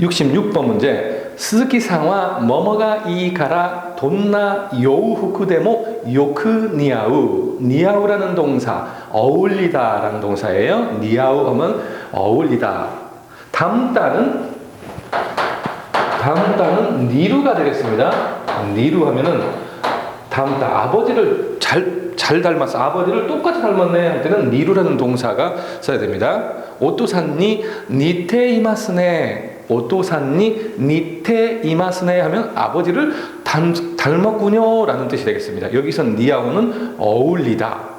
66번 문제. 스즈키상와 뭐뭐가 이가라 돈나 요후쿠데모 요크 니아우. 니아우라는 동사, 어울리다라는 동사예요. 니아우 하면 어울리다. 다음 단은 다음 단은 니루가 되겠습니다. 니루 하면은 다음 단 아버지를 잘, 잘 닮았어. 아버지를 똑같이 닮았네 할 때는 니루라는 동사가 써야 됩니다. 오토산니 니테 이마스네. 오토산니 니테 이마스네 하면 아버지를 닮, 닮았군요 라는 뜻이 되겠습니다. 여기서 니아오는 어울리다.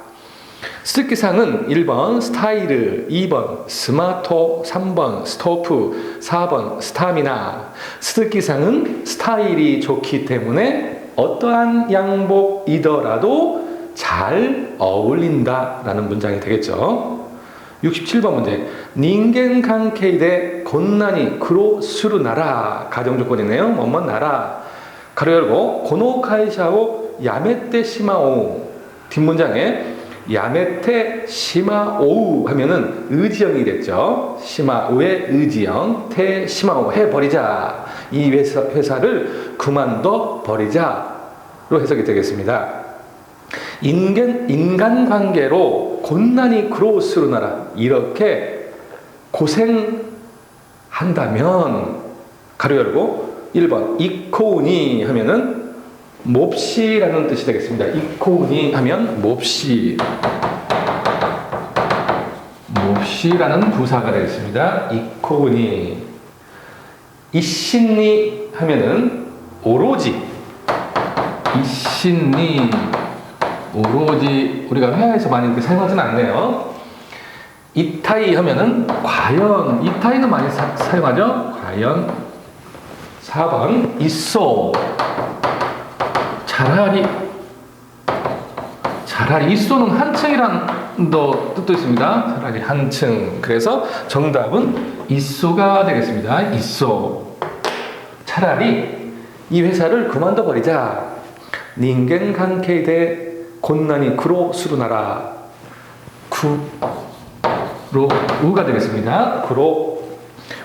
스키상은 1번 스타일, 2번 스마토, 3번 스토프, 4번 스타미나. 스키상은 스타일이 좋기 때문에 어떠한 양복이더라도 잘 어울린다라는 문장이 되겠죠. 67번 문제. 닌겐 관계에 곤난이 크로 수루 나라 가정 조건이네요. 뭐뭐 나라. 가로 열고 고노 카이샤오 야메떼 시마오 뒷문장에 야메테 시마오우 하면은 의지형이 됐죠. 시마오의 의지형, 테 시마오 해버리자. 이 회사, 회사를 그만둬 버리자로 해석이 되겠습니다. 인간, 인간관계로 곤난이 크로스로 나라. 이렇게 고생한다면, 가로 열고, 1번, 이코우니 하면은 몹시라는 뜻이 되겠습니다. 이코우니 하면 몹시. 몹시라는 부사가 되겠습니다. 이코우니. 이신니 하면은 오로지. 이신니. 오로지. 우리가 회화에서 많이 이렇게 사용하지는 않네요. 이타이 하면은 과연. 이타이는 많이 사, 사용하죠? 과연. 4번. 있어. 차라리 차라리 이소는 한층이란 더 뜻도 있습니다. 차라리 한층. 그래서 정답은 이소가 되겠습니다. 이소. 차라리 이 회사를 그만둬 버리자. 닌겐 관계에 곤난이 구로 수루나라. 구로 우가 되겠습니다. 구로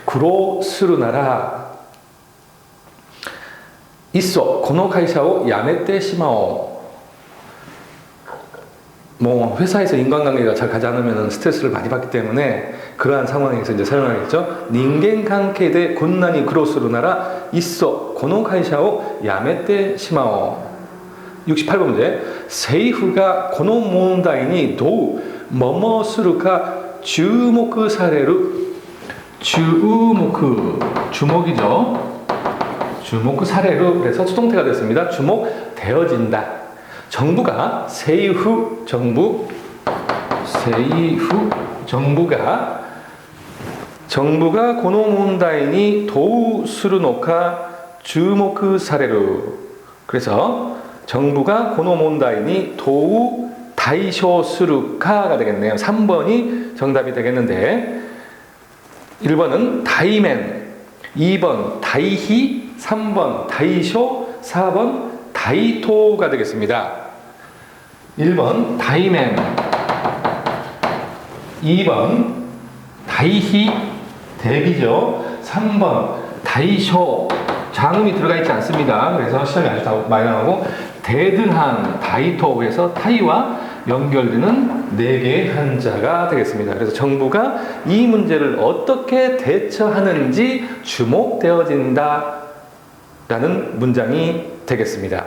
구로 수루나라. 있어. この会社を辞めてしまおう. 뭐 회사에서 인간관계가 잘 가지 않으면 스트레스를 많이 받기 때문에 그러한 상황에서 이제 사용하겠죠. 닌겐 관계에 곤난이 크로스로 나라 있어. この会社を辞めてしまおう. 68번 문제. 세이프가 この問題にどう뭐뭐するか注目される. 주목 주목이죠. 주목 사례로 그래서 수동태가 됐습니다. 주목되어진다. 정부가 세이후 정부 세이후 정부가 정부가 고노문다이니 도우 수르노카 주목 사례로 그래서 정부가 고노문다이니 도우 다이쇼 수르카가 되겠네요. 3번이 정답이 되겠는데 1번은 다이맨 2번 다이히 3번 다이쇼, 4번 다이토가 되겠습니다. 1번 다이맨, 2번 다이히 대비죠. 3번 다이쇼 장음이 들어가 있지 않습니다. 그래서 시험이 아주 많이 나오고 대등한 다이토에서 타이와 연결되는 네 개의 한자가 되겠습니다. 그래서 정부가 이 문제를 어떻게 대처하는지 주목되어진다. 라는 문장이 되겠습니다.